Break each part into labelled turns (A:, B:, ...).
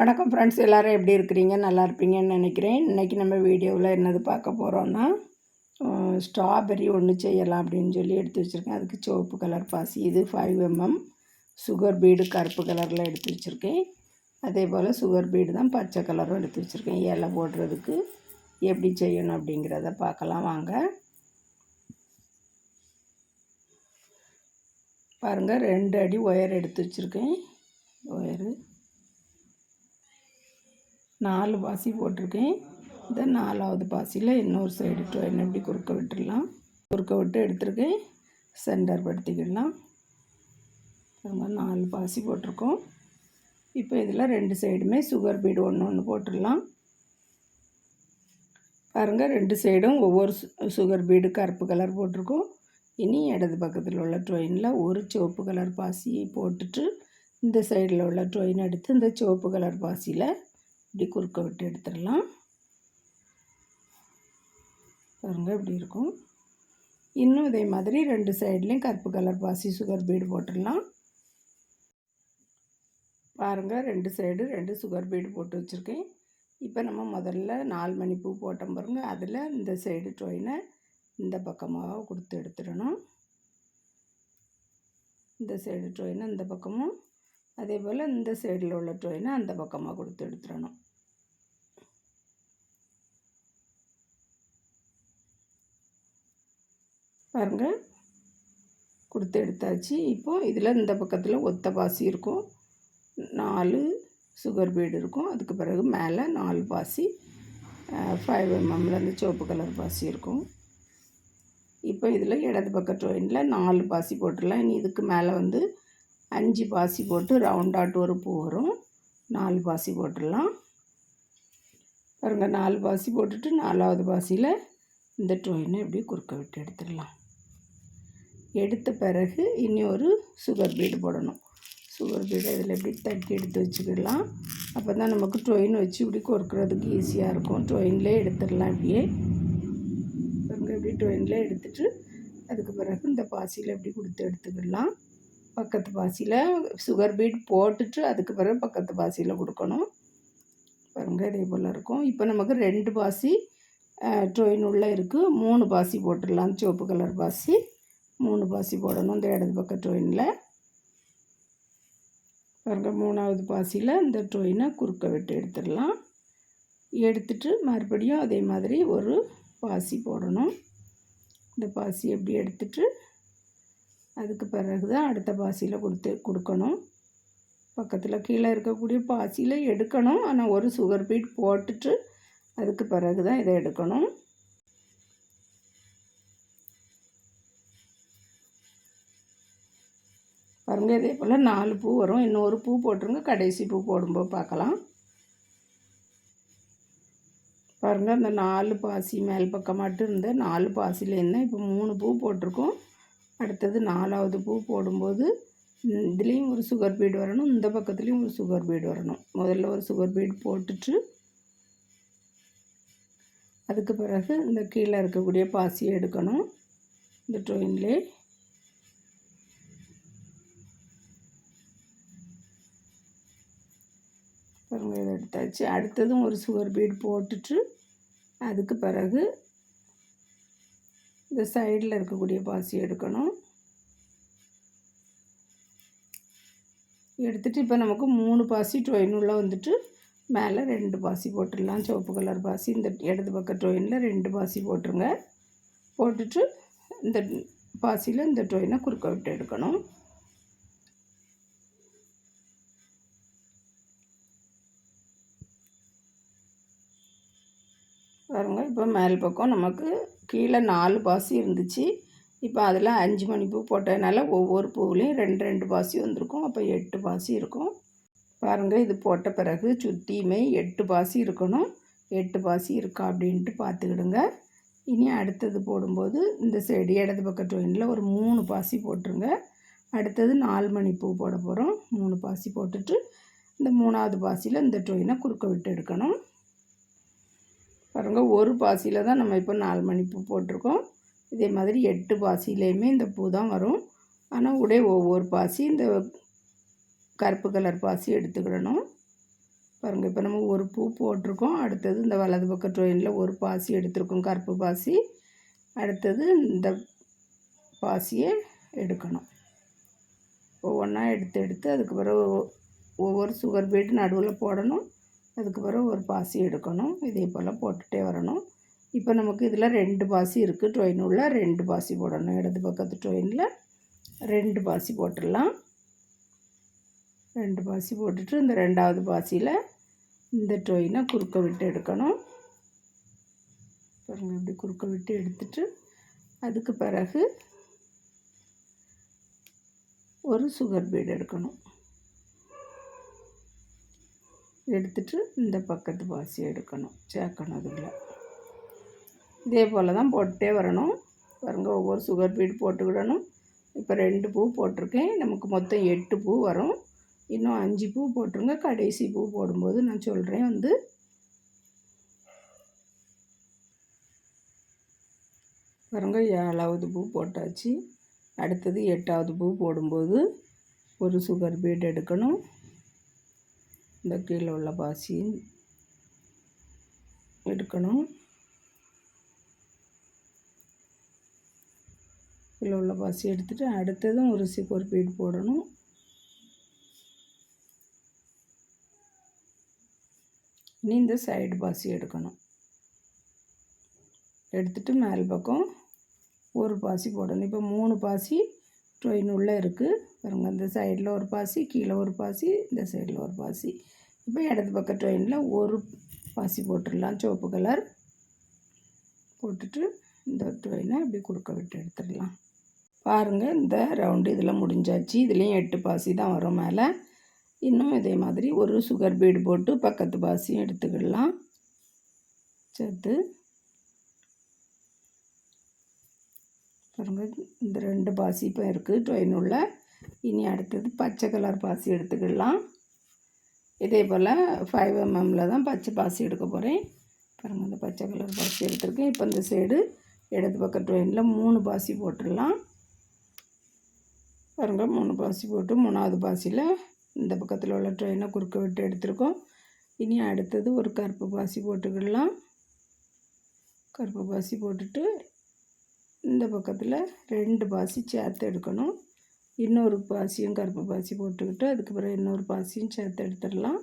A: வணக்கம் ஃப்ரெண்ட்ஸ் எல்லோரும் எப்படி இருக்கிறீங்க? நல்லா இருப்பீங்கன்னு நினைக்கிறேன். இன்றைக்கி நம்ம வீடியோவில் என்னது பார்க்க போகிறோன்னா ஸ்ட்ராபெரி ஒன்று செய்யலாம் அப்படின்னு சொல்லி எடுத்து வச்சுருக்கேன். அதுக்கு சிவப்பு கலர் பாசி இது ஃபைவ் எம்எம் சுகர் பீடு கருப்பு கலரில் எடுத்து வச்சுருக்கேன். அதே போல் சுகர் பீடு தான் பச்சை கலரும் எடுத்து வச்சுருக்கேன். இலை போடுறதுக்கு எப்படி செய்யணும் அப்படிங்கிறத பார்க்கலாம். வாங்க. பாருங்கள் ரெண்டு அடி ஒயர் எடுத்து வச்சுருக்கேன். ஒயரு நாலு பாசி போட்டிருக்கேன். இந்த நாலாவது பாசியில் இன்னொரு சைடு ட்ரெயின் எப்படி குறுக்க விட்டுடலாம்? குறுக்க விட்டு எடுத்துருக்கேன். சென்டர் படுத்திக்கிடலாம். ரொம்ப நாலு பாசி போட்டிருக்கோம். இப்போ இதில் ரெண்டு சைடுமே சுகர் பீடு ஒன்று ஒன்று போட்டுடலாம். பாருங்கள் ரெண்டு சைடும் ஒவ்வொரு சுகர் பீடு கருப்பு கலர் போட்டிருக்கோம். இனி இடது பக்கத்தில் உள்ள ட்ரெயினில் ஒரு சிவப்பு கலர் பாசியை போட்டுட்டு இந்த சைடில் உள்ள ட்ரெயின் எடுத்து இந்த சிவப்பு கலர் பாசியில் இப்படி குறுக்க விட்டு எடுத்துடலாம். பாருங்கள் இப்படி இருக்கும். இன்னும் இதே மாதிரி ரெண்டு சைட்லேயும் கருப்பு கலர் பாசி சுகர் பீடு போட்டுடலாம். பாருங்கள் ரெண்டு சைடு ரெண்டு சுகர் பீடு போட்டு வச்சுருக்கேன். இப்போ நம்ம முதல்ல நாலு மணி பூ போட்டோம் பாருங்கள் அதில் இந்த சைடு ட்ரோயினை இந்த பக்கமாக கொடுத்து எடுத்துடணும். இந்த சைடு ட்ரோயினை இந்த பக்கமும் அதே போல் இந்த சைடில் உள்ள ட்ரோயினை அந்த பக்கமாக கொடுத்து எடுத்துடணும். பாருங்கள் கொடுத்து எடுத்தாச்சு. இப்போது இதில் இந்த பக்கத்தில் ஒத்த பாசி இருக்கும். நாலு சுகர் பீடு இருக்கும். அதுக்கு பிறகு மேலே நாலு பாசி ஃபைவ் எம்எம்மில் இந்த சிவப்பு கலர் பாசி இருக்கும். இப்போ இதில் இடது பக்க ட்ரெயினில் நாலு பாசி போட்டுடலாம். இனி இதுக்கு மேலே வந்து அஞ்சு பாசி போட்டு ரவுண்டாட்டு ஒரு பூ வரும். நாலு பாசி போட்டுடலாம். பாருங்கள் நாலு பாசி போட்டுட்டு நாலாவது பாசியில் இந்த ட்ரோயினை எப்படி குறுக்க விட்டு எடுத்துடலாம். எடுத்த பிறகு இனி ஒரு சுகர் பீடு போடணும் சுகர் பீடு இதில் எப்படி தட்டி எடுத்து வச்சுக்கிடலாம். அப்போ தான் நமக்கு ட்ரெயின் வச்சு இப்படி கொறுக்கிறதுக்கு ஈஸியாக இருக்கும். ட்ரொயின்லேயே எடுத்துடலாம் இப்படியே. பாருங்கள் இப்படி ட்ரெயின்லேயே எடுத்துட்டு அதுக்கு பிறகு இந்த பாசியில் எப்படி கொடுத்து எடுத்துக்கிடலாம். பக்கத்து பாசியில் சுகர் பீட் போட்டுட்டு அதுக்கு பிறகு பக்கத்து பாசியில் கொடுக்கணும். பாருங்கள் இதே போல் இருக்கும். இப்போ நமக்கு ரெண்டு பாசி ட்ரொயின் உள்ளே இருக்குது மூணு பாசி போட்டுடலாம். சிவப்பு கலர் பாசி. மூணு பாசி போடணும் இந்த இடது பக்க ட்ரோயினில் பாருங்கள் மூணாவது பாசியில் இந்த ட்ரோயினை குறுக்க விட்டு எடுத்துடலாம். எடுத்துட்டு மறுபடியும் அதே மாதிரி ஒரு பாசி போடணும். இந்த பாசி எப்படி எடுத்துட்டு அதுக்கு பிறகு தான் அடுத்த பாசியில் கொடுத்து கொடுக்கணும். பக்கத்தில் கீழே இருக்கக்கூடிய பாசியில் எடுக்கணும். ஆனால் ஒரு சுகர் பீட் போட்டுட்டு அதுக்கு பிறகு தான் இதை எடுக்கணும். பாருங்கள் இதே போல் நாலு பூ வரும். இன்னொரு பூ போட்டுருங்க. கடைசி பூ போடும்போது பார்க்கலாம். பாருங்கள் இந்த நாலு பாசி மேல் பக்கம் மட்டும் இருந்த நாலு பாசிலேருந்து இப்போ மூணு பூ போட்டிருக்கோம். அடுத்தது நாலாவது பூ போடும்போது இதுலேயும் ஒரு சுகர் பீடு வரணும். இந்த பக்கத்துலேயும் ஒரு சுகர் பீடு வரணும். முதல்ல ஒரு சுகர் பீடு போட்டுட்டு அதுக்கு பிறகு இந்த கீழே இருக்கக்கூடிய பாசியை எடுக்கணும். இந்த ட்ரெயின்லேயே பாருங்கள் அடுத்ததும் ஒரு சுகர் பீட் போட்டுட்டு அதுக்கு பிறகு இந்த சைடில் இருக்கக்கூடிய பாசி எடுக்கணும். எடுத்துகிட்டு இப்போ நமக்கு மூணு பாசி ட்ரெயினுள்ள வந்துட்டு மேலே ரெண்டு பாசி போட்டுடலாம். சிவப்பு கலர் பாசி இந்த இடது பக்க ட்ரெயினில் ரெண்டு பாசி போட்டுருங்க. போட்டுட்டு இந்த பாசியில் இந்த ட்ரெயினை குறுக்க விட்டு எடுக்கணும். பாருங்கள் இப்போ மேல் பக்கம் நமக்கு கீழே நாலு பாசி இருந்துச்சு. இப்போ அதில் அஞ்சு மணி பூ போட்டதுனால ஒவ்வொரு பூவிலையும் ரெண்டு ரெண்டு பாசி வந்திருக்கும். அப்போ எட்டு பாசி இருக்கும். பாருங்கள் இது போட்ட பிறகு சுற்றியுமே எட்டு பாசி இருக்கணும். எட்டு பாசி இருக்கா அப்படின்ட்டு பார்த்துக்கிடுங்க. இனி அடுத்தது போடும்போது இந்த சைடு இடது பக்க ட்ரெயினில் ஒரு மூணு பாசி போட்டுருங்க. அடுத்தது நாலு மணி பூ போட போகிறோம் மூணு பாசி போட்டுட்டு இந்த மூணாவது பாசியில் இந்த ட்ரெயினை குறுக்க விட்டு எடுக்கணும். பாருங்கள் ஒரு பாசியில் தான் நம்ம இப்போ நாலு மணி பூ போட்டிருக்கோம். இதே மாதிரி எட்டு பாசிலேயுமே இந்த பூ தான் வரும். ஆனால் உடைய ஒவ்வொரு பாசி இந்த கருப்பு கலர் பாசி எடுத்துக்கிடணும். பாருங்கள் இப்போ நம்ம ஒரு பூ போட்டிருக்கோம். அடுத்தது இந்த வலது பக்க ட்ரெயினில் ஒரு பாசி எடுத்திருக்கோம் கருப்பு பாசி. அடுத்தது இந்த பாசியை எடுக்கணும். ஒவ்வொன்றா எடுத்து எடுத்து அதுக்கு பிறகு ஒவ்வொரு சுகர் பீட் நடுவில் போடணும். அதுக்கு பிறகு ஒரு பாசி எடுக்கணும். இதே போல் போட்டுகிட்டே வரணும். இப்போ நமக்கு இதில் ரெண்டு பாசி இருக்குது ட்ரெயின் உள்ள ரெண்டு பாசி போடணும். இடது பக்கத்து ட்ரெயினில் ரெண்டு பாசி போட்டுடலாம். ரெண்டு பாசி போட்டுட்டு இந்த ரெண்டாவது பாசியில் இந்த ட்ரெயினை குறுக்க விட்டு எடுக்கணும். பாருங்கள் இப்படி குறுக்க விட்டு எடுத்துட்டு அதுக்கு பிறகு ஒரு சுகர் பீடு எடுக்கணும். எடுத்துட்டு இந்த பக்கத்து பாசி எடுக்கணும் சேர்க்கணும் அதில். இதே போல் தான் போட்டுகிட்டே வரணும். பாருங்க ஒவ்வொரு சுகர் பீட் போட்டுக்கிடணும். இப்போ ரெண்டு பூ போட்டிருக்கேன். நமக்கு மொத்தம் எட்டு பூ வரும். இன்னும் அஞ்சு பூ போட்டுருங்க. கடைசி பூ போடும்போது நான் சொல்கிறேன் வந்து. பாருங்க ஏழாவது பூ போட்டாச்சு. அடுத்தது எட்டாவது பூ போடும்போது ஒரு சுகர் பீட் எடுக்கணும். இந்த கீழே உள்ள பாசியும் எடுக்கணும். கீழே உள்ள பாசி எடுத்துகிட்டு அடுத்ததும் ஒரு சுகர் பீட் போடணும். இனி இந்த சைடு பாசி எடுக்கணும். எடுத்துகிட்டு மேல் பக்கம் ஒரு பாசி போடணும். இப்போ மூணு பாசி ட்ரெயின் உள்ளே இருக்குது பாருங்க இந்த சைடில் ஒரு பாசி கீழே ஒரு பாசி இந்த சைடில் ஒரு பாசி. இப்போ இடது பக்கம் ட்ரெயினில் ஒரு பாசி போட்டுடலாம். சிவப்பு கலர் போட்டுட்டு இந்த ட்ரெயினை இப்படி குறுக்க விட்டு எடுத்துடலாம். பாருங்கள் இந்த ரவுண்டு இதில் முடிஞ்சாச்சு. இதுலேயும் எட்டு பாசி தான் வரும் மேலே. இன்னும் இதே மாதிரி ஒரு சுகர் பீடு போட்டு பக்கத்து பாசியும் எடுத்துக்கிடலாம். சேர்த்து பாருங்கள் இந்த ரெண்டு பாசி இப்போ இருக்குது ட்ரெயின் உள்ள இனி அடுத்தது பச்சை கலர் பாசி எடுத்துக்கிடலாம் இதே போல் ஃபைவ் எம்எம்மில் தான் பச்சை பாசி எடுக்க போகிறேன் பாருங்கள் இந்த பச்சை கலர் பாசி எடுத்துருக்கேன். இப்போ இந்த சைடு இடது பக்கம் ட்ரெயினில் மூணு பாசி போட்டுடலாம். பாருங்கள் மூணு பாசி போட்டு மூணாவது பாசியில் இந்த பக்கத்தில் உள்ள ட்ரெயினை குறுக்க விட்டு எடுத்துருக்கோம். இனி அடுத்தது ஒரு கருப்பு பாசி போட்டுக்கிடலாம் கருப்பு பாசி போட்டுட்டு இந்த பக்கத்தில் ரெண்டு பாசி சேர்த்து எடுக்கணும். இன்னொரு பாசியும் கருப்பு பாசி போட்டுக்கிட்டு அதுக்கு பிறகு இன்னொரு பாசியும் சேர்த்து எடுத்துடலாம்.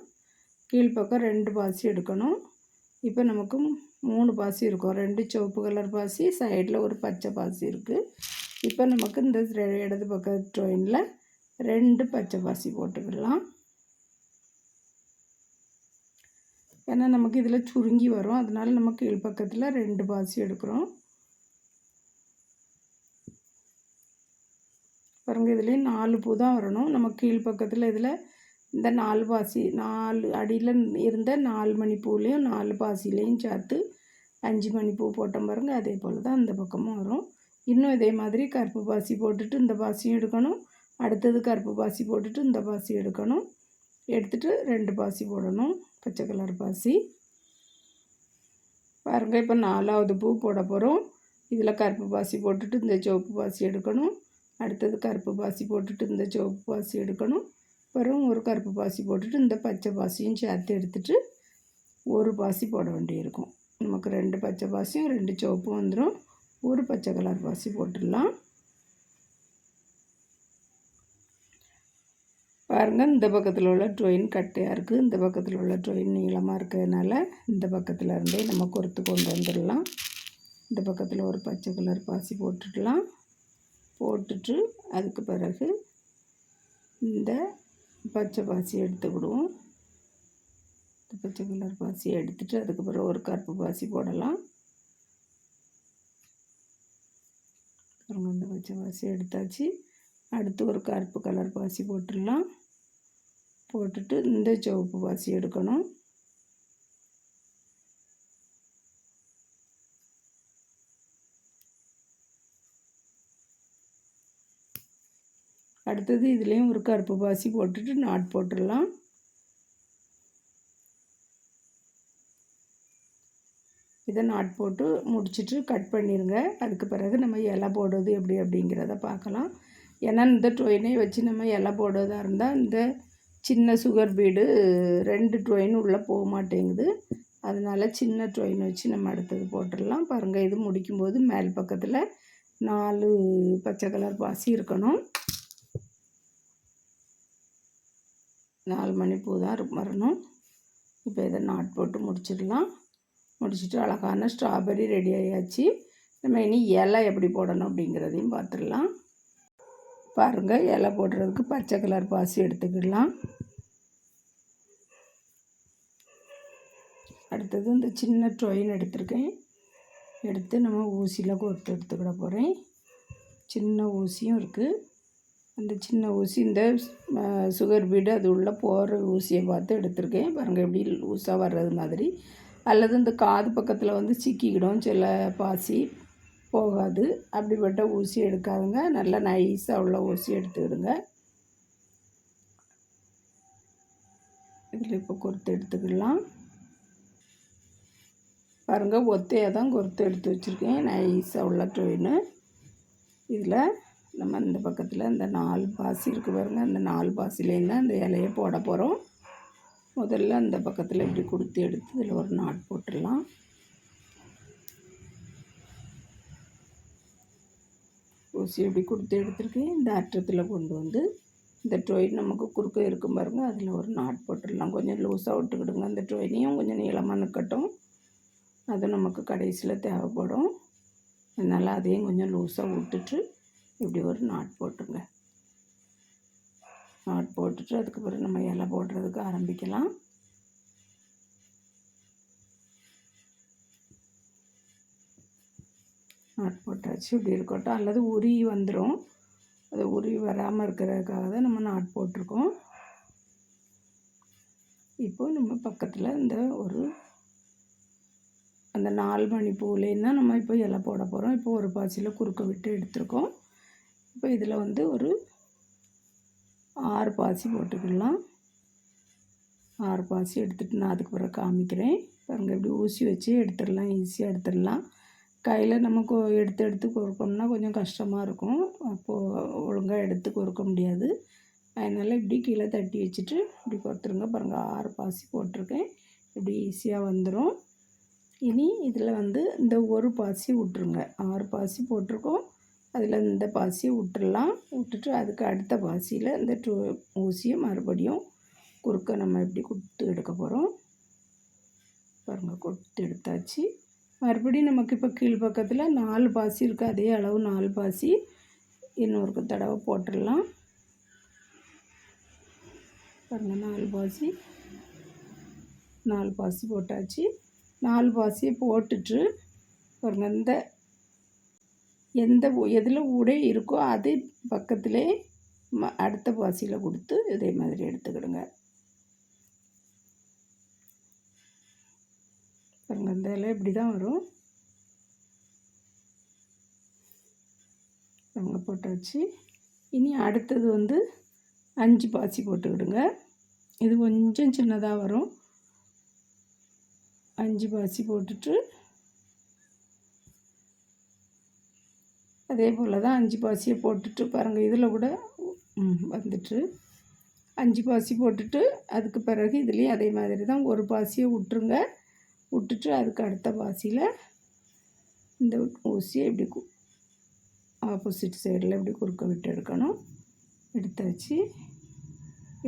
A: கீழ்ப்பக்கம் ரெண்டு பாசி எடுக்கணும். இப்போ நமக்கு மூணு பாசி இருக்கும். ரெண்டு சிவப்பு கலர் பாசி சைடில் ஒரு பச்சை பாசி இருக்குது இப்போ நமக்கு இந்த இடது பக்கம் ட்ரெயினில் ரெண்டு பச்சை பாசி போட்டுக்கிடலாம். ஏன்னா நமக்கு இதில் சுருங்கி வரும். அதனால நம்ம கீழ்ப்பக்கத்தில் ரெண்டு பாசி எடுக்கிறோம். பாருங்கள் இதுலேயும் நாலு பூ தான் வரணும். நம்ம கீழ்ப்பக்கத்தில் இதில் இந்த நாலு பாசி நாலு அடியில் இருந்த நாலு மணி பூலேயும் நாலு பாசிலையும் சேர்த்து அஞ்சு மணி பூ போட்டோம் பாருங்கள் அதே போல் தான் அந்த பக்கமும் வரும். இன்னும் இதே மாதிரி கருப்பு பாசி போட்டுட்டு இந்த பாசியும் எடுக்கணும். அடுத்தது கருப்பு பாசி போட்டுட்டு இந்த பாசி எடுக்கணும். எடுத்துகிட்டு ரெண்டு பாசி போடணும் பச்சை கலர் பாசி. பாருங்கள் இப்போ நாலாவது பூ போட போகிறோம் இதில் கருப்பு பாசி போட்டுட்டு இந்த சிவப்பு பாசி எடுக்கணும். அடுத்தது கருப்பு பாசி போட்டுட்டு இந்த சிவப்பு பாசி எடுக்கணும். அப்புறம் ஒரு கருப்பு பாசி போட்டுட்டு இந்த பச்சை பாசியும் சேர்த்து எடுத்துட்டு ஒரு பாசி போட வேண்டியிருக்கும். நமக்கு ரெண்டு பச்சை பாசியும் ரெண்டு சிவப்பும் வந்துடும் ஒரு பச்சை கலர் பாசி போட்டுடலாம். பாருங்கள் இந்த பக்கத்தில் உள்ள ட்ரெயின் கட்டையாக இருக்குது இந்த பக்கத்தில் உள்ள ட்ரெயின் நீளமாக இருக்கிறதுனால இந்த பக்கத்தில் இருந்தே நம்ம கொறுத்து கொண்டு வந்துடலாம். இந்த பக்கத்தில் ஒரு பச்சை கலர் பாசி போட்டுடலாம். போட்டுட்டு அதுக்கு பிறகு இந்த பச்சை பாசி எடுத்துக்கிடுவோம் இந்த பச்சை கலர் பாசி எடுத்துட்டு அதுக்கு பிறகு ஒரு கருப்பு பாசி போடலாம். இந்த பச்சை பாசி எடுத்தாச்சு. அடுத்து ஒரு கருப்பு கலர் பாசி போட்டுடலாம். போட்டுட்டு இந்த சிவப்பு பாசி எடுக்கணும். அடுத்தது இதுலேயும் ஒரு கருப்பு பாசி போட்டுட்டு நாட் போட்டுடலாம். இதை நாட் போட்டு முடிச்சுட்டு கட் பண்ணிடுங்க அதுக்கு பிறகு நம்ம இலை போடுறது எப்படி அப்படிங்கிறத பார்க்கலாம். ஏன்னா இந்த ட்ரெயினை வச்சு நம்ம இலை போடுறதா இருந்தால் இந்த சின்ன சுகர் பீடு ரெண்டு ட்ரொயின் உள்ளே போக மாட்டேங்குது. அதனால் சின்ன ட்ரொயின் வச்சு நம்ம அடுத்தது போட்டுடலாம். பாருங்கள் இது முடிக்கும்போது மேல் பக்கத்தில் நாலு பச்சை கலர் பாசி இருக்கணும். நாலு மணி பூ தான் வரணும். இப்போ இதை நாட் போட்டு முடிச்சிடலாம். முடிச்சுட்டு அழகான ஸ்ட்ராபெரி ரெடி ஆகியாச்சு நம்ம இனி இலை எப்படி போடணும் அப்படிங்கிறதையும் பார்த்துடலாம். பாருங்கள் இலை போடுறதுக்கு பச்சை கலர் பாசி எடுத்துக்கிடலாம். அடுத்தது இந்த சின்ன ட்ரொயின் எடுத்திருக்கேன். எடுத்து நம்ம ஊசியில் கொடுத்து எடுத்துக்கிட போகிறேன் சின்ன ஊசியும் இருக்குது அந்த சின்ன ஊசி இந்த சுகர் பீடு அது உள்ளே போகிற ஊசியை பார்த்து எடுத்திருக்கேன். பாருங்கள் எப்படி லூஸாக வர்றது மாதிரி. அல்லது இந்த காது பக்கத்தில் வந்து சிக்கிக்கிடும் சில பாசி. போகாது. அப்படிப்பட்ட ஊசி எடுக்காதுங்க. நல்லா நைஸாக உள்ள ஊசி எடுத்துக்கிடுங்க இதில் இப்போ கொறுத்து எடுத்துக்கலாம். பாருங்கள் ஒத்தையாக தான் கொறுத்து எடுத்து வச்சுருக்கேன். நைஸாக உள்ள ட்ரெயின். இதில் நம்ம இந்த பக்கத்தில் இந்த நாலு பாசி இருக்குது பாருங்கள் அந்த நாலு பாசிலேருந்து அந்த இலையை போட போகிறோம் முதல்ல அந்த பக்கத்தில் இப்படி கொடுத்து எடுத்து இதில் ஒரு நாட் போட்டுடலாம். ஊசி எப்படி கொடுத்து எடுத்துருக்கேன். இந்த அற்றத்தில் கொண்டு வந்து இந்த ட்ரொயின் நமக்கு குறுக்க இருக்கும் பாருங்கள் அதில் ஒரு நாட் போட்டுடலாம். கொஞ்சம் லூஸாக விட்டுக்கிடுங்க. அந்த ட்ரோயினையும் கொஞ்சம் நீளமாக நிற்கட்டும் அது நமக்கு கடைசியில் தேவைப்படும். அதனால் அதையும் கொஞ்சம் லூஸாக விட்டுட்டு இப்படி ஒரு நாட் போட்டுருங்க. நாட் போட்டுட்டு அதுக்கப்புறம் நம்ம இலை போடுறதுக்கு ஆரம்பிக்கலாம். நாட் போட்டாச்சு. இப்படி இருக்கட்டும். அல்லது உரி வந்துடும் அது உரி வராமல் இருக்கிறதுக்காக தான் நம்ம நாட் போட்டிருக்கோம். இப்போ நம்ம பக்கத்தில் இந்த ஒரு அந்த நாலு மணி பூலேருந்து நம்ம இப்போ இலை போட போகிறோம் இப்போ ஒரு பாசியில் குறுக்க விட்டு எடுத்துருக்கோம். இப்போ இதில் வந்து ஒரு ஆறு பாசி போட்டுக்கலாம். ஆறு பாசி எடுத்துகிட்டு நான் அதுக்கு பிறகு காமிக்கிறேன். பாருங்கள் இப்படி ஊசி வச்சு எடுத்துடலாம் ஈஸியாக எடுத்துடலாம். கையில் நம்ம எடுத்து எடுத்து கொடுக்கணும்னா கொஞ்சம் கஷ்டமாக இருக்கும். அப்போது ஒழுங்காக எடுத்து கொடுக்க முடியாது. அதனால் இப்படி கீழே தட்டி வச்சுட்டு இப்படி கொடுத்துருங்க. பாருங்கள் ஆறு பாசி போட்டிருக்கேன். இப்படி ஈஸியாக வந்துடும் இனி இதில் வந்து இந்த ஒரு பாசி விட்ருங்க ஆறு பாசி போட்டிருக்கோம். அதில் இந்த பாசியை விட்டுடலாம் விட்டுட்டு அதுக்கு அடுத்த பாசியில் இந்த டூ ஊசியை மறுபடியும் குறுக்க நம்ம எப்படி கொடுத்து எடுக்க போகிறோம் பாருங்கள் கொடுத்து எடுத்தாச்சு. மறுபடியும் நமக்கு இப்போ கீழ் பக்கத்தில் நாலு பாசி இருக்குது அதே அளவு நாலு பாசி. இன்னொரு தடவை போட்டுடலாம். பாருங்கள் நாலு பாசி. நாலு பாசி போட்டாச்சு. நாலு பாசியை போட்டுட்டு பாருங்கள் இந்த எந்த எதில் உடை இருக்கோ அதே பக்கத்திலே ம அடுத்த பாசியில் கொடுத்து இதே மாதிரி எடுத்துக்கிடுங்க. பாருங்கள் இந்த இலை இப்படி தான் வரும். பாருங்க போட்டாச்சு. இனி அடுத்தது வந்து அஞ்சு பாசி போட்டுக்கிடுங்க. இது கொஞ்சம் சின்னதாக வரும். அஞ்சு பாசி போட்டுட்டு அதே போல் தான் அஞ்சு பாசியை போட்டுட்டு பாருங்கள் இதில் கூட வந்துட்டு அஞ்சு பாசி போட்டுட்டு அதுக்கு பிறகு இதுலேயும் அதே மாதிரி தான் ஒரு பாசியை விட்டுருங்க. விட்டுட்டு அதுக்கு அடுத்த பாசியில் இந்த ஊசியை இப்படி ஆப்போசிட் சைடில் இப்படி குறுக்க விட்டு எடுக்கணும். எடுத்தாச்சு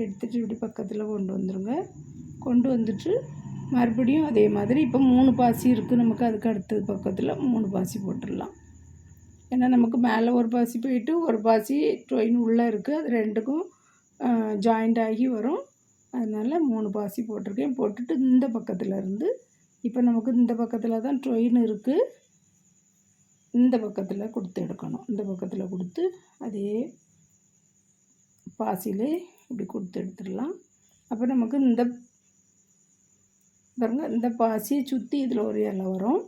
A: எடுத்துட்டு இப்படி பக்கத்தில் கொண்டு வந்துடுங்க கொண்டு வந்துட்டு மறுபடியும் அதே மாதிரி இப்போ மூணு பாசி இருக்குது நமக்கு அதுக்கு அடுத்தது பக்கத்தில் மூணு பாசி போட்டுடலாம். ஏன்னா நமக்கு மேலே ஒரு பாசி போயிட்டு ஒரு பாசி ட்ரெயின் உள்ளே இருக்குது அது ரெண்டுக்கும் ஜாயிண்ட் ஆகி வரும். அதனால் மூணு பாசி போட்டிருக்கேன். போட்டுட்டு இந்த பக்கத்தில் இருந்து இப்போ நமக்கு இந்த பக்கத்தில் தான் ட்ரெயின் இருக்குது இந்த பக்கத்தில் கொடுத்து எடுக்கணும். இந்த பக்கத்தில் கொடுத்து அதே பாசிலே இப்படி கொடுத்து எடுத்துடலாம். அப்போ நமக்கு இந்த பாருங்கள் இந்த பாசியை சுற்றி இதில் ஒரு இலை வரும்.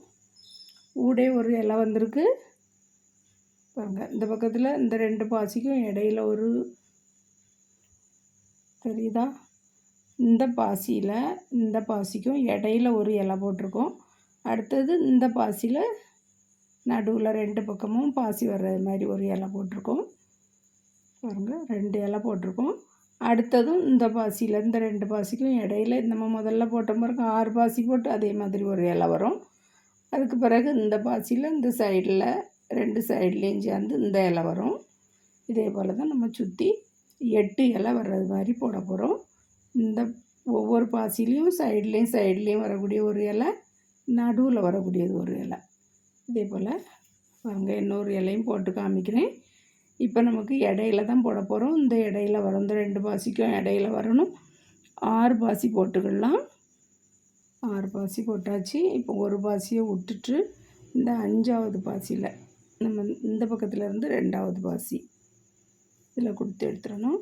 A: ஊடே ஒரு இலை வந்திருக்கு. பாருங்கள் இந்த பக்கத்தில் இந்த ரெண்டு பாசிக்கும் இடையில ஒரு தெரியுதா? இந்த பாசியில் இந்த பாசிக்கும் இடையில ஒரு இலை போட்டிருக்கோம். அடுத்தது இந்த பாசியில் நடுவில் ரெண்டு பக்கமும் பாசி வர்றது மாதிரி ஒரு இலை போட்டிருக்கோம். பாருங்கள் ரெண்டு இலை போட்டிருக்கோம். அடுத்ததும் இந்த பாசியில் இந்த ரெண்டு பாசிக்கும் இடையில நம்ம முதல்ல போட்ட பிறகு ஆறு பாசி போட்டு அதே மாதிரி ஒரு இலை வரும். அதுக்கு பிறகு இந்த பாசியில் இந்த சைடில் ரெண்டு சைட்லேயும் சேர்ந்து இந்த இலை வரும். இதே போல் தான் நம்ம சுற்றி எட்டு இலை வர்றது மாதிரி போட போகிறோம் இந்த ஒவ்வொரு பாசிலையும் சைட்லேயும் சைட்லேயும் வரக்கூடிய ஒரு இலை நடுவில் வரக்கூடியது ஒரு இலை. இதே போல் பாருங்க இன்னொரு இலையும் போட்டு காமிக்கிறேன். இப்போ நமக்கு இடையில தான் போட போகிறோம் இந்த இடையில வரும் இந்த ரெண்டு பாசிக்கும் இடையில வரணும். ஆறு பாசி போட்டுக்கலாம். ஆறு பாசி போட்டாச்சு. இப்போ ஒரு பாசியை விட்டுட்டு இந்த அஞ்சாவது பாசியில் நம்ம இந்த பக்கத்தில் இருந்து ரெண்டாவது பாசி. இதில் கொடுத்து எடுத்துடணும்.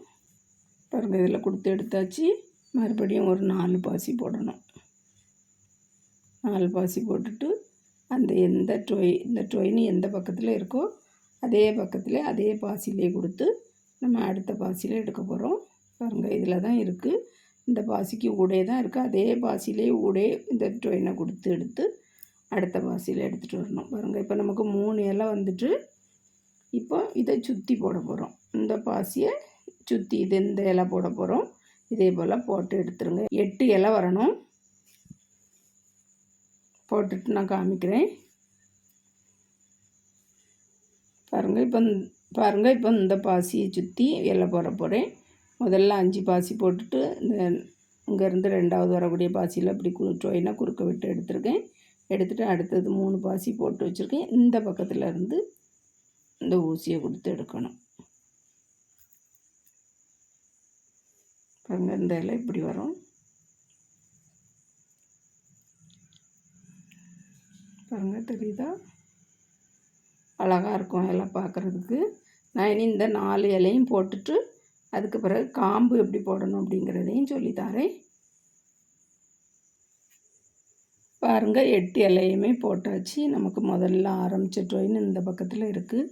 A: பாருங்கள் இதில் கொடுத்து எடுத்தாச்சு. மறுபடியும் ஒரு நாலு பாசி போடணும். நாலு பாசி போட்டுட்டு அந்த எந்த டொய் இந்த டொயின்னு எந்த பக்கத்தில் இருக்கோ அதே பக்கத்தில் அதே பாசிலே கொடுத்து நம்ம அடுத்த பாசியில் எடுக்க போகிறோம் பாருங்கள் இதில் தான் இருக்குது இந்த பாசிக்கு ஊடே தான் இருக்குது அதே பாசிலே ஊடே இந்த டொயினை கொடுத்து எடுத்து அடுத்த பாசியில் எடுத்துகிட்டு வரணும். பாருங்கள் இப்போ நமக்கு மூணு இலை வந்துட்டு இப்போ இதை சுற்றி போட போகிறோம் இந்த பாசியை சுற்றி இது இந்த இலை போட போகிறோம் இதே போல் போட்டு எடுத்துருங்க. எட்டு இலை வரணும். போட்டுட்டு நான் காமிக்கிறேன். பாருங்கள் இப்போ பாருங்கள் இப்போ இந்த பாசியை சுற்றி இலை போட போகிறேன் முதல்ல அஞ்சு பாசி போட்டுட்டு இந்த இங்கேருந்து ரெண்டாவது வரக்கூடிய பாசியில் இப்படி கு குறுக்க விட்டு எடுத்திருக்கேன். எடுத்துகிட்டு அடுத்தது மூணு பாசி போட்டு வச்சுருக்கேன். இந்த பக்கத்தில் இருந்து இந்த ஊசியை கொடுத்து எடுக்கணும். பாருங்கள் இந்த இலை இப்படி வரும். பாருங்கள் தெரியுதா? அழகாக இருக்கும் இலை பார்க்குறதுக்கு நான் இனி இந்த நாலு இலையும் போட்டுட்டு அதுக்கு பிறகு காம்பு எப்படி போடணும் அப்படிங்கிறதையும் சொல்லித்தாரேன் பாருங்கள் எட்டு இலையுமே போட்டாச்சு. நமக்கு முதல்ல ஆரம்பித்த ட்ரெயின் இந்த பக்கத்தில் இருக்குது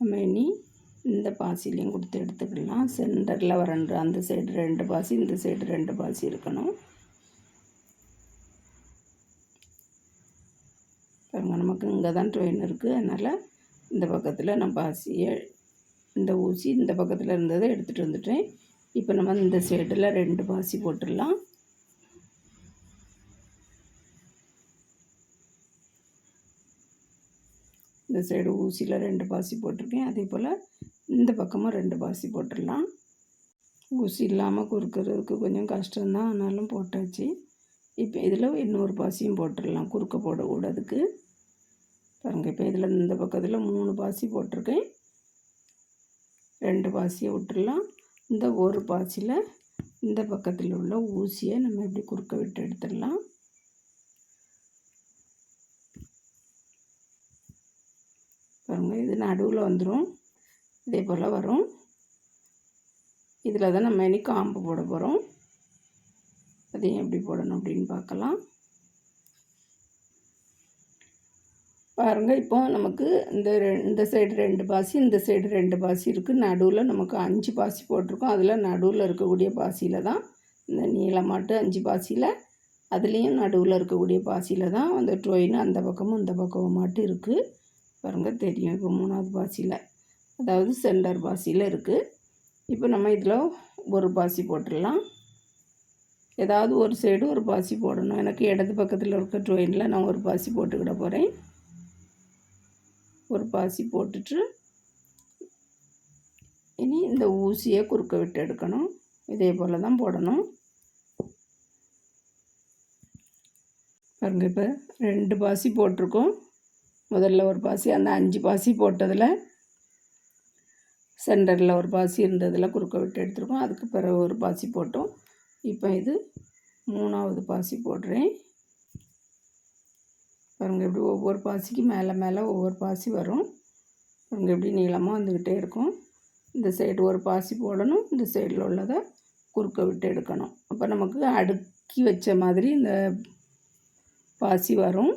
A: நம்ம இனி இந்த பாசிலையும் கொடுத்து எடுத்துக்கலாம். சென்டரில் ரெண்டு அந்த சைடு ரெண்டு பாசி இந்த சைடு ரெண்டு பாசி இருக்கணும். பாருங்க நமக்கு இங்கே தான் ட்ரெயின் இருக்குது அதனால் இந்த பக்கத்தில் நான் பாசியை இந்த ஊசி இந்த பக்கத்தில் இருந்ததை எடுத்துகிட்டு வந்துட்டேன். இப்போ நம்ம இந்த சைடில் ரெண்டு பாசி போட்டுடலாம். இந்த சைடு ஊசியில் ரெண்டு பாசி போட்டிருக்கேன். அதே போல் இந்த பக்கமும் ரெண்டு பாசி போட்டுடலாம். ஊசி இல்லாமல் குறுக்கிறதுக்கு கொஞ்சம் கஷ்டம்தான். ஆனாலும் போட்டாச்சு. இப்போ இதில் இன்னொரு பாசியும் போட்டுடலாம். குறுக்க போடக்கூடாதுக்கு பாருங்கள் இப்போ இதில் இந்த பக்கத்தில் மூணு பாசி போட்டிருக்கேன். ரெண்டு பாசியை விட்டுடலாம். இந்த ஒரு பாசியில் இந்த பக்கத்தில் உள்ள ஊசியை நம்ம இப்படி குறுக்க விட்டு எடுத்துடலாம் பாருங்கள் இது நடுவில் வந்துடும் இதே போல் வரும். இதில் தான் நம்ம இனி காம்பு போட போகிறோம் அதையும் எப்படி போடணும் அப்படின்னு பார்க்கலாம். பாருங்கள் இப்போ நமக்கு இந்த இந்த சைடு ரெண்டு பாசி இந்த சைடு ரெண்டு பாசி இருக்குது நடுவில் நமக்கு அஞ்சு பாசி போட்டிருக்கோம். அதில் நடுவில் இருக்கக்கூடிய பாசியில் தான் இந்த நீளமாட்டு அஞ்சு பாசியில் அதுலேயும் நடுவில் இருக்கக்கூடிய பாசியில் தான் அந்த ட்ரோயின் அந்த பக்கமும் இந்த பக்கமும் மாட்டு இருக்குது பாருங்கள் தெரியும். இப்போ மூணாவது பாசியில் அதாவது சென்டர் பாசியில் இருக்குது இப்போ நம்ம இதில் ஒரு பாசி போட்டுடலாம். ஏதாவது ஒரு சைடு ஒரு பாசி போடணும். எனக்கு இடது பக்கத்தில் இருக்க ட்ரெயினில் நான் ஒரு பாசி போட்டுக்கிட போகிறேன் ஒரு பாசி போட்டுட்டு இனி இந்த ஊசியை குறுக்க விட்டு எடுக்கணும். இதே போல் தான் போடணும். பாருங்கள் இப்போ ரெண்டு பாசி போட்டிருக்கோம். முதல்ல ஒரு பாசி அந்த அஞ்சு பாசி போட்டதில் சென்டரில் ஒரு பாசி இருந்ததில் குறுக்க விட்டு எடுத்துருக்கோம். அதுக்கு பிறகு ஒரு பாசி போட்டோம். இப்போ இது மூணாவது பாசி போடுறேன். பாருங்கள் எப்படி ஒவ்வொரு பாசிக்கு மேலே மேலே ஒவ்வொரு பாசி வரும். பாருங்கள் எப்படி நீளமாக வந்துக்கிட்டே இருக்கும். இந்த சைடு ஒரு பாசி போடணும். இந்த சைடில் உள்ளதை குறுக்க விட்டு எடுக்கணும். அப்போ நமக்கு அடுக்கி வச்ச மாதிரி இந்த பாசி வரும்.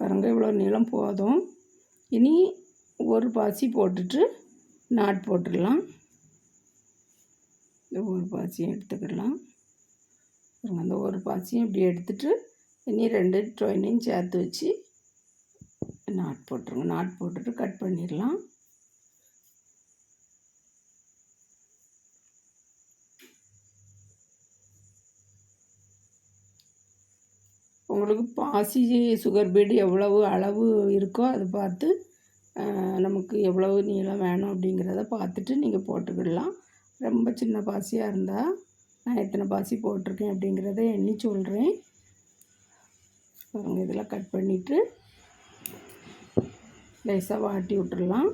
A: பாருங்கள் இவ்வளோ நீளம் போதும். இனி ஒரு பாசி போட்டுட்டு நாட் போட்டுடலாம். இந்த ஒரு பாசியும் எடுத்துக்கிடலாம். அந்த ஒரு பாசியும் இப்படி எடுத்துட்டு இனி ரெண்டு ட்ரெயினையும் சேர்த்து வச்சு நாட் போட்டுருங்க. நாட் போட்டுட்டு கட் பண்ணிடலாம். உங்களுக்கு பாசி சுகர் பீடு எவ்வளவு அளவு இருக்கோ அதை பார்த்து நமக்கு எவ்வளவு நீளம் வேணும் அப்படிங்கிறத பார்த்துட்டு நீங்கள் போட்டுக்கிடலாம். ரொம்ப சின்ன பாசியாக இருந்தால் நான் எத்தனை பாசி போட்டிருக்கேன் அப்படிங்கிறத எண்ணி சொல்கிறேன் பாருங்கள் இதெல்லாம் கட் பண்ணிவிட்டு லேசாக வாட்டி விட்டுடலாம்.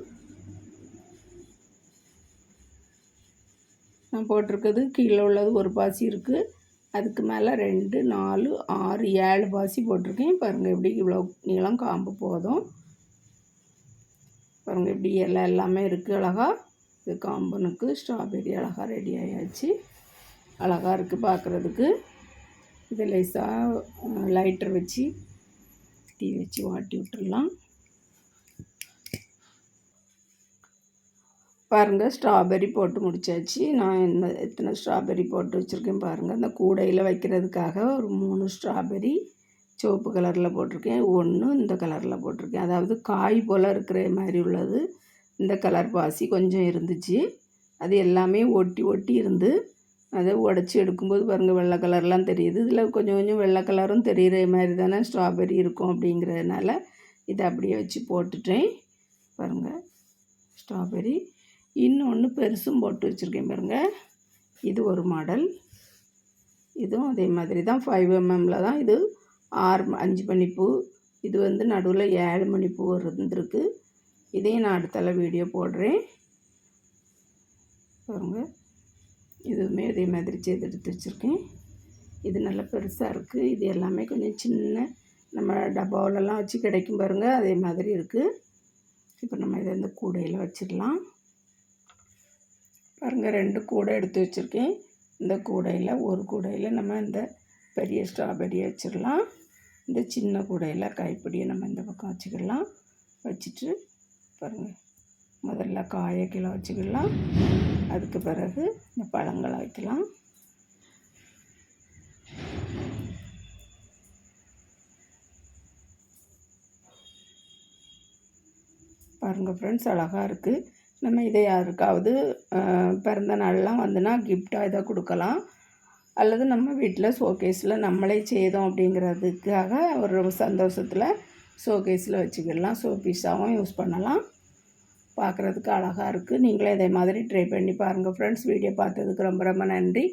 A: நான் போட்டிருக்கிறது கீழே உள்ளது ஒரு பாசி இருக்குது அதுக்கு மேலே ரெண்டு நாலு ஆறு ஏழு பாசி போட்டிருக்கேன். பாருங்கள் எப்படி இவ்வளோ நீளம் காம்பு போதும். பாருங்கள் இப்படி எல்லாம் எல்லாமே இருக்குது அழகாக இது காம்பனுக்கு ஸ்ட்ராபெரி அழகாக ரெடி ஆயாச்சு. அழகாக இருக்குது பார்க்குறதுக்கு இதை லேசாக லைட்டர் வச்சு தீ வச்சு வாட்டி விட்டுடலாம் பாருங்கள் ஸ்ட்ராபெரி போட்டு முடித்தாச்சு நான் என்ன எத்தனை ஸ்ட்ராபெரி போட்டு வச்சுருக்கேன் பாருங்கள் அந்த கூடையில் வைக்கிறதுக்காக ஒரு மூணு ஸ்ட்ராபெரி சிவப்பு கலரில் போட்டிருக்கேன். ஒன்று இந்த கலரில் போட்டிருக்கேன். அதாவது காய் போல் இருக்கிற மாதிரி உள்ளது. இந்த கலர் பாசி கொஞ்சம் இருந்துச்சு. அது எல்லாமே ஒட்டி ஒட்டி இருந்து அதை உடச்சி எடுக்கும்போது பாருங்கள் வெள்ளை கலர்லாம் தெரியுது. இதில் கொஞ்சம் கொஞ்சம் வெள்ளை கலரும் தெரிகிற மாதிரி தானே ஸ்ட்ராபெரி இருக்கும் அப்படிங்கிறதுனால இதை அப்படியே வச்சு போட்டுட்டேன். பாருங்கள் ஸ்ட்ராபெரி இன்னொன்று பெருசும் போட்டு வச்சுருக்கேன் பாருங்கள் இது ஒரு மாடல். இதுவும் அதே மாதிரி தான் ஃபைவ் எம்எம்மில் தான் இது ஆறு அஞ்சு மணிப்பூ. இது வந்து நடுவில் ஏழு மணிப்பூ இருந்திருக்கு. இதையும் நான் அடுத்தால வீடியோ போடுறேன். பாருங்கள் இதுவுமே இதே மாதிரி செய்து எடுத்து வச்சுருக்கேன். இது நல்லா பெருசாக இருக்குது இது எல்லாமே கொஞ்சம் சின்ன நம்ம டப்பாவிலலாம் வச்சு கிடைக்கும் பாருங்கள் அதே மாதிரி இருக்குது இப்போ நம்ம இதை இந்த கூடையில் வச்சிடலாம். பாருங்கள் ரெண்டு கூடை எடுத்து வச்சுருக்கேன். இந்த கூடையில் ஒரு கூடையில் நம்ம இந்த பெரிய ஸ்ட்ராபெரியை வச்சிடலாம். இந்த சின்ன கூடையில் கைப்பிடியை நம்ம இந்த பக்கம் வச்சுக்கிடலாம் வச்சுட்டு பாருங்கள் முதல்ல காயை கிலோ வச்சுக்கிடலாம் அதுக்கு பிறகு இந்த பழங்களை வைக்கலாம். பாருங்கள் ஃப்ரெண்ட்ஸ் அழகாக இருக்குது நம்ம இதை யாருக்காவது பிறந்த நாள்லாம் வந்துன்னா கிஃப்டாக இதை கொடுக்கலாம். அல்லது நம்ம வீட்டில் ஷோகேஸில் நம்மளே செய்தோம் அப்படிங்கிறதுக்காக ஒரு சந்தோஷத்தில் ஷோகேஸில் வச்சுக்கிடலாம். ஷோ பீஸாகவும் யூஸ் பண்ணலாம். பார்க்குறதுக்கு அழகாக இருக்குது நீங்களே இதே மாதிரி ட்ரை பண்ணி பாருங்கள் ஃப்ரெண்ட்ஸ் வீடியோ பார்த்ததுக்கு ரொம்ப ரொம்ப நன்றி.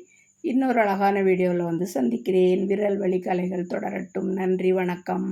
A: இன்னொரு அழகான வீடியோவில் வந்து சந்திக்கிறேன். விரல் வழி கலைகள் தொடரட்டும். நன்றி வணக்கம்.